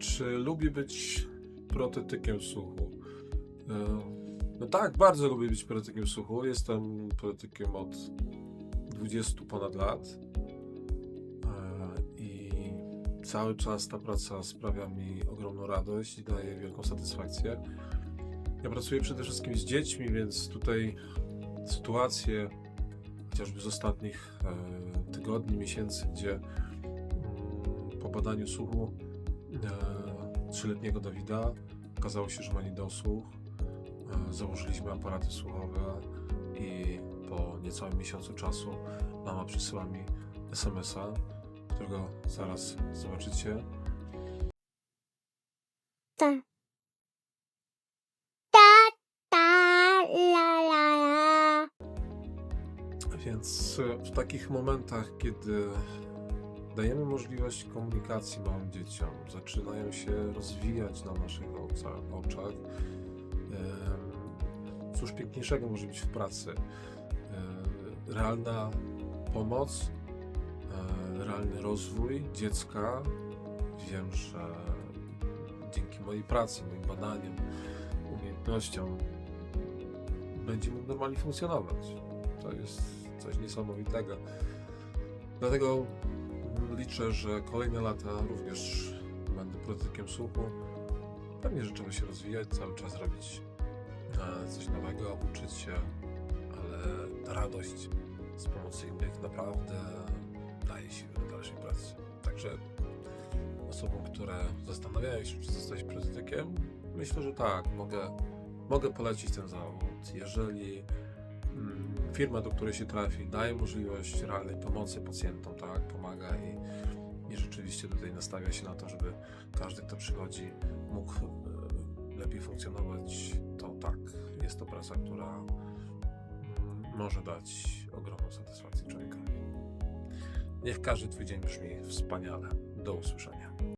Czy lubię być protetykiem słuchu? E, No tak, bardzo lubię być protetykiem słuchu. Jestem protetykiem od 20 ponad lat. E, I cały czas ta praca sprawia mi ogromną radość i daje wielką satysfakcję. Ja pracuję przede wszystkim z dziećmi, więc tutaj sytuacje, chociażby z ostatnich e, tygodni, miesięcy, gdzie mm, po badaniu słuchu trzyletniego Dawida okazało się, że ma niedosłuch. E, założyliśmy aparaty słuchowe i po niecałym miesiącu czasu mama przysyła mi SMS-a, którego zaraz zobaczycie. Ta. Ta, ta, la, la, la. Więc w takich momentach, kiedy dajemy możliwość komunikacji małym dzieciom, zaczynają się rozwijać na naszych oczach, cóż piękniejszego może być w pracy? Realna pomoc, e, realny rozwój dziecka. Wiem, że dzięki mojej pracy, moim badaniom, umiejętnościom będzie mógł normalnie funkcjonować. To jest coś niesamowitego. Dlatego liczę, że kolejne lata również będę prototykiem słuchu. Pewnie, trzeba się rozwijać, cały czas robić e, coś nowego, uczyć się, ale radość z pomocy innych naprawdę daje siłę do dalszej pracy. Także osobom, które zastanawiają się, czy zostać prototykiem, myślę, że tak, mogę, mogę polecić ten zawód. Jeżeli firma, do której się trafi, daje możliwość realnej pomocy pacjentom, tak, pomaga i, i rzeczywiście tutaj nastawia się na to, żeby każdy, kto przychodzi, mógł e, lepiej funkcjonować, to tak, jest to praca, która mm, może dać ogromną satysfakcję człowiekowi. Niech każdy Twój dzień brzmi wspaniale. Do usłyszenia.